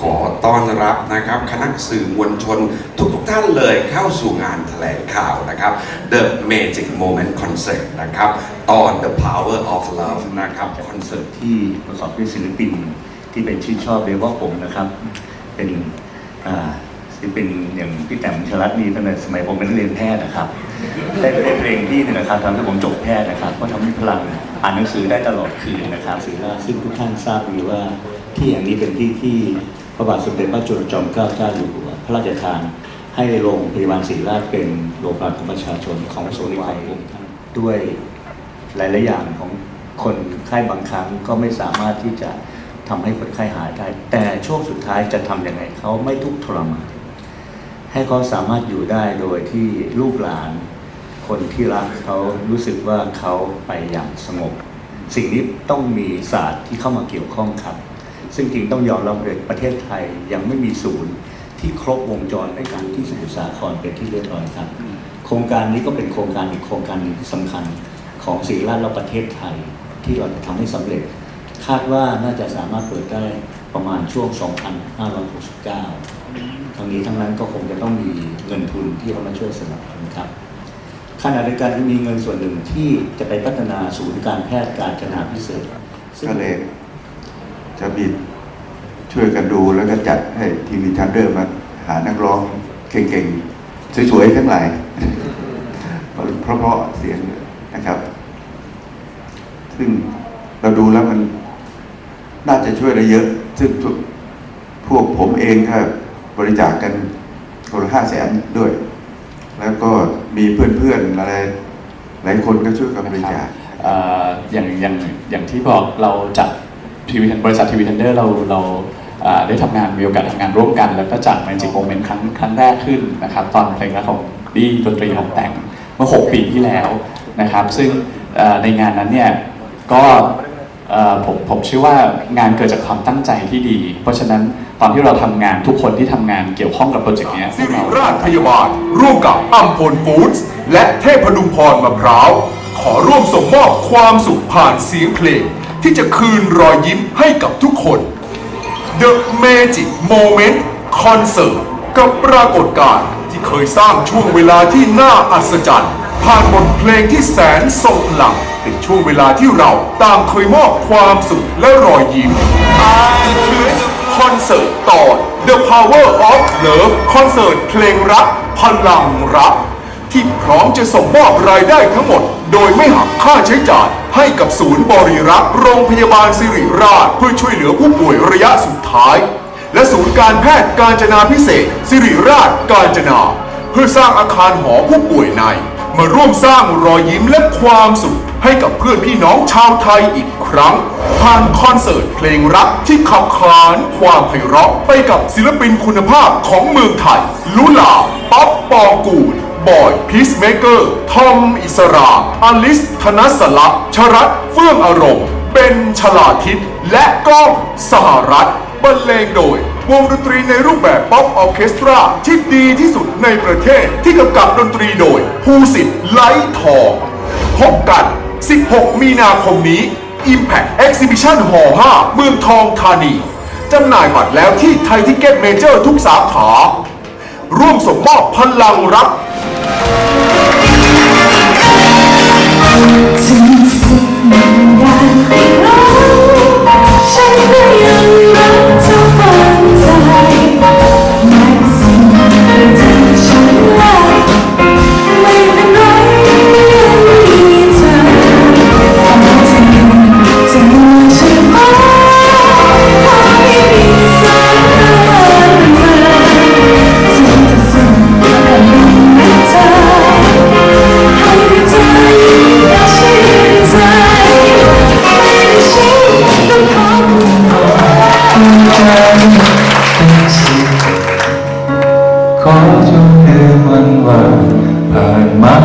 ขอต้อนรับนะครับคณะสื่อมวลชนทุกๆท่านเลยเข้าสู่งานแถลงข่าวนะครับ The Magic Moment Concert นะครับตอน The Power of Love นะครับคอนเสิร์ตที่ประกอบด้วยศิลปินที่เป็นชื่นชอบโดยเฉพาะผมนะครับ เป็นอ่าศิลปินอย่างพี่แต้มชลัดนี่ตั้งแต่สมัยผมเป็นนักเรียนแพทย์นะครับได้ได้เพลงที่หนึ่งนะครับทำให้ผมจบแพทย์นะครับก็ทำให้พลังอ่านหนังสือได้ตลอดคืนนะครับศิลาซึ่งทุกท่านทราบดีว่าที่อย่างนี้เป็นที่ที่ พระบาทสมเด็จพระจุลจอมเกล้าเจ้าอยู่หัวพระราชทาน ให้โรงพยาบาลศรีราชเป็นโรงพยาบาลของประชาชนของโซนิของผมท่านด้วยหลายๆอย่างของคนไข้บางครั้งก็ไม่สามารถที่จะทำให้คนไข้หายได้ แต่ช่วงสุดท้ายจะทำยังไงเขาไม่ทุกข์ทรมานให้เขาสามารถอยู่ได้โดยที่ลูกหลาน คนที่รักเขารู้สึกว่าเขาไปอย่างสงบ สิ่งนี้ต้องมีศาสตร์ที่เข้ามาเกี่ยวข้องครับ ซึ่งจริงต้องยอมรับเลยประเทศไทยยังไม่มีศูนย์ที่ครบวงจรในการที่สมุทรสาครเป็นที่เรียบร้อยครับ โครงการนี้ก็เป็นโครงการอีกโครงการหนึ่งที่สำคัญของศรีราชและประเทศไทยที่เราจะทำให้สำเร็จ คาดว่าน่าจะสามารถเปิดได้ประมาณช่วง 2569 ทั้งนี้ทั้งนั้นก็คงจะต้องมีเงินทุนที่เขามาช่วยสนับสนุนครับขณะเดียวกันมีเงินส่วนหนึ่งที่จะไปพัฒนาศูนย์การแพทย์การจนาพิเศษซึ่งก็เลย จะมีช่วยกันดูแล้วก็จัดให้ทีวีทันเดอร์มาหานักร้องเก่งๆ สวยๆ ทั้งหลายเพราะๆเสียงนะครับ ซึ่งเราดูแล้วมันน่าจะช่วยได้เยอะ ซึ่งพวกผมเองก็บริจาคกันคนละห้าแสนด้วย แล้วก็มีเพื่อนๆอะไร หลายคนก็ช่วยกันบริจาคเอ่ออย่างอย่างอย่างที่บอกเราจัด ทีวีบริษัททีวีเทนเดอร์เราเราได้ทำงานมีโอกาสทำงานร่วมกัน แล้วก็จัด Magic Moment ครั้งครั้งแรกขึ้นนะครับ ตอนเพลงแรกของดีดนตรีของแต่งเมื่อ 6 ปีที่แล้วนะครับ ซึ่งในงานนั้นเนี่ยก็ผมผมเชื่อว่างานเกิดจากความตั้งใจที่ดี เพราะฉะนั้นตอนที่เราทำงานทุกคนที่ทำงานเกี่ยวข้องกับโปรเจกต์เนี้ยสิริราราชพยาบาลร่วมกับอัมพลฟู้ดส์และเทพดุงพรมะพร้าว ขอร่วมส่งมอบความสุขผ่านเสียงเพลง ที่จะคืนรอยยิ้มให้กับทุกคน The Magic Moment Concert กับปรากฏการณ์ที่เคยสร้างช่วงเวลาที่น่าอัศจรรย์ผ่านบทเพลงที่แสนทรงพลังเป็นช่วงเวลาที่เราต่างเคยมอบความสุขและรอยยิ้มคอนเสิร์ตตอน The Power of Love คอนเสิร์ตเพลงรักพลังรัก ที่พร้อมจะส่งมอบรายได้ทั้งหมด โดยไม่หักค่าใช้จ่ายให้กับศูนย์บริรักษ์โรงพยาบาลสิริราช เพื่อช่วยเหลือผู้ป่วยระยะสุดท้าย และศูนย์การแพทย์การจนาพิเศษ สิริราชการจนา เพื่อสร้างอาคารหอผู้ป่วยใน มาร่วมสร้างรอยยิ้มและความสุขให้กับเพื่อนพี่น้องชาวไทยอีกครั้ง ผ่านคอนเสิร์ตเพลงรักที่ขับขานความไพเราะไปกับศิลปินคุณภาพของเมืองไทย ลุลาป๊อปปองกูล บอยพีซเมเกอร์ทอมอิสราอลิสธนสลักษณ์ชรัตเฟื่องอารมณ์เป็นชลาทิศและก้องสหรัฐบรรเลงโดยวงดนตรีในรูปแบบป๊อปออเคสตราที่ดีที่สุดในประเทศที่กำกับดนตรีโดย ภูสิทธิ์ไลท์ทองพบกัน 16 มีนาคมนี้ Impact Exhibition Hall 5 เมืองทองธานีจำหน่ายบัตรแล้วที่ไทยทิเก็ตเมเจอร์ทุกสาขา ร่วมส่งมอบพลังรัก คุณขอจงลืมวันวานผ่านมา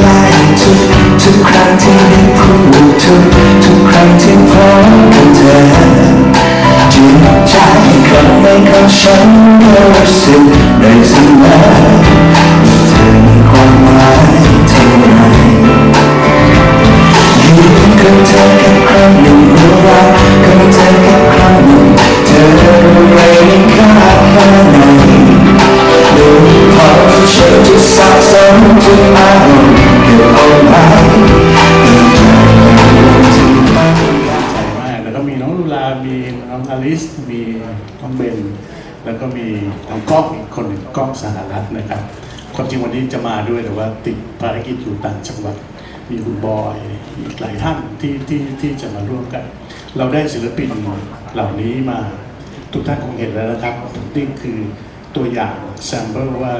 ทุกทุกครั้งที่ได้พูดทุกทุกครั้งที่พบกับเธอจิตใจข้างในของฉันรู้สึกได้เสมอว่าเธอมีความหมายเท่าไหรยิ้มกับเธอแค่ครั้งหนึ่งหัวเรากับเธอแค่ครั้งหนึ่งเธอรู้ไหมมีค่าแค่ไหนดูพอฉัน ใจมากแล้วก็มีน้องลูลา มีน้องอลิส มีน้องเบน แล้วก็มีน้องก้องอีกคนหนึ่งก้องสหรัฐนะครับ ความจริงวันนี้จะมาด้วยแต่ว่าติดภารกิจอยู่ต่างจังหวัด มีคุณบอยอีกหลายท่านที่ที่ที่จะมาร่วมกัน เราได้ศิลปินเหล่านี้มาทุกท่านคงเห็นแล้วนะครับนี่คือตัวอย่างแซมเปิลว่า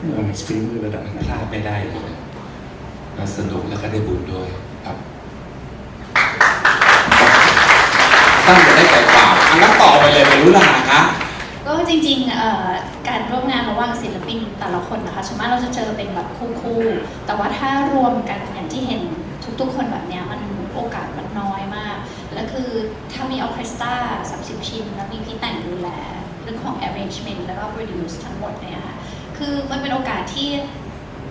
เอ่อฝีมือระดับไหนพลาดไม่ได้ สนุกแล้วก็ได้บุญด้วยครับตั้งจะได้ใจความอันนั้นต่อไปเลยเป็นรุลาคะก็จริงๆเอ่อการร่วมงานระหว่างศิลปินแต่ละคนนะคะส่วนมากเราจะเจอเป็นแบบคู่ๆแต่ว่าถ้ารวมกันอย่างที่เห็นทุกๆ คนแบบเนี้ยมันโอกาสมันน้อยมาก แล้วคือถ้ามีออเคสตรา30 ชิ้น แล้วมีพี่แต่งดูแลเรื่องของ arrangement แล้วก็ produce ทั้งหมดเนี่ยค่ะคือมันเป็นโอกาสที่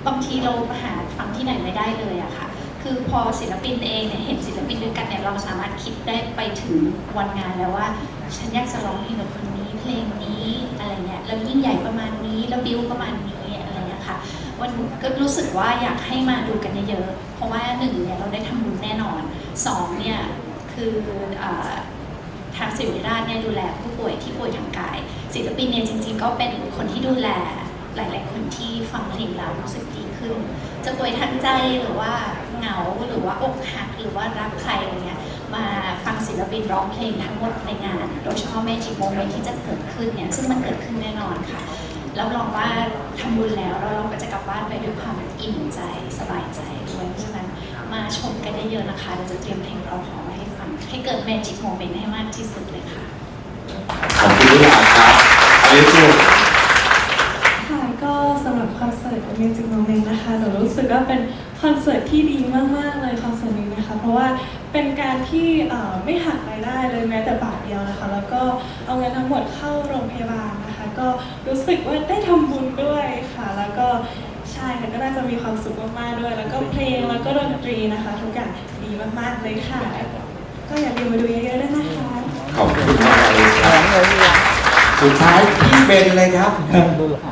บางทีเราหาฟังที่ไหนไม่ได้เลยอะค่ะ คือพอศิลปินเองเนี่ยเห็นศิลปินด้วยกันเนี่ยเราสามารถคิดได้ไปถึงวันงานแล้วว่า ฉันอยากจะร้องเพลงกับคนนี้เพลงนี้อะไรเงี้ยแล้วยิ่งใหญ่ประมาณนี้แล้วบิวประมาณนี้อะไรเงี้ยค่ะวันก็รู้สึกว่าอยากให้มาดูกันเยอะๆเพราะว่าหนึ่งเนี่ยเราได้ทำบุญแน่นอนสองเนี่ยคืออทางศิริราชเนี่ยดูแลผู้ป่วยที่ป่วยทางกาย ศิลปินเนี่ยจริง ๆ ก็เป็นคนที่ดูแล หลาย ๆ คนที่ฟังเพลงแล้วรู้สึกดีขึ้น จะป่วยทางใจหรือว่าเหงาหรือว่าอกหักหรือว่ารักใครอะไรเงี้ยมาฟังศิลปินร้องเพลงทั้งหมดในงาน โดยเฉพาะ Magic Moment ที่จะเกิดขึ้นเนี่ยซึ่งมันเกิดขึ้นแน่นอนค่ะรับรองว่าทำบุญแล้วแล้วเราก็จะกลับบ้านไปด้วยความอิ่มใจสบายใจด้วยเพราะฉะนั้นมาชมกันได้เยอะๆนะคะเราจะเตรียมเพลงเราขอไว้ให้ฟังให้เกิด Magic Moment ให้มากที่สุดเลยค่ะขอบคุณรุลาครับอลิซู ค่ะก็สำหรับ คอนเสิร์ต Magic Moment นะคะหนูรู้สึกว่าเป็นคอนเสิร์ตที่ดีมากๆเลยคอนเสิร์ตนี้นะคะ เพราะว่าเป็นการที่ไม่หักรายได้เลยแม้แต่บาทเดียวนะคะ แล้วก็เอาเงินทั้งหมดเข้าโรงพยาบาลนะคะ ก็รู้สึกว่าได้ทำบุญด้วยค่ะ แล้วก็ใช่ค่ะก็น่าจะมีความสุขมากๆด้วย แล้วก็เพลงแล้วก็ดนตรีนะคะ ทุกอย่างดีมากๆเลยค่ะ ก็อย่าลืมมาดูเยอะๆด้วยนะคะขอบคุณมากอลิซครับ สุดท้ายพี่เบนเลยครับ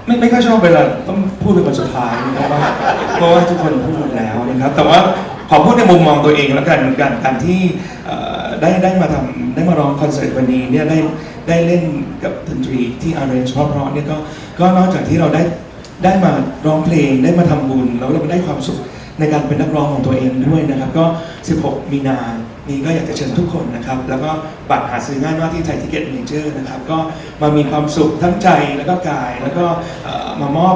ไม่ไม่ค่อยชอบเวลาต้องพูดเป็นคนสุดท้ายนะครับว่าเพราะว่าทุกคนพูดหมดแล้วนะครับ แต่ว่าขอพูดในมุมมองตัวเองแล้วกันเหมือนกันการที่เอ่อได้ได้มาทำได้มาร้องคอนเสิร์ตวันนี้เนี่ยได้ได้เล่นกับดนตรีที่ arrange เพราะๆเนี่ยก็ก็นอกจากที่เราได้ได้มาร้องเพลงได้มาทำบุญแล้วเราได้ความสุขในการเป็นนักร้องของตัวเองด้วยนะครับ ก็ 16 มีนา นี้ก็อยากจะเชิญทุกคนนะครับ แล้วก็บัตรหาซื้อง่ายมากที่ไทยทิเก็ตเมเจอร์นะครับ ก็มามีความสุขทั้งใจแล้วก็กาย แล้วก็มามอบ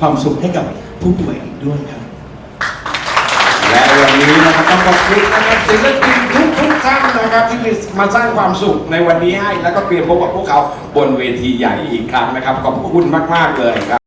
ความสุขให้กับผู้ป่วยอีกด้วยครับ และวันนี้นะครับต้องขอบคุณนะครับศิลปินทุกทุกท่านนะครับที่มาสร้างความสุขในวันนี้ให้ แล้วก็เตรียมพบกับพวกเขาบนเวทีใหญ่อีกครั้งนะครับ ขอบคุณมาก ๆ เลยครับ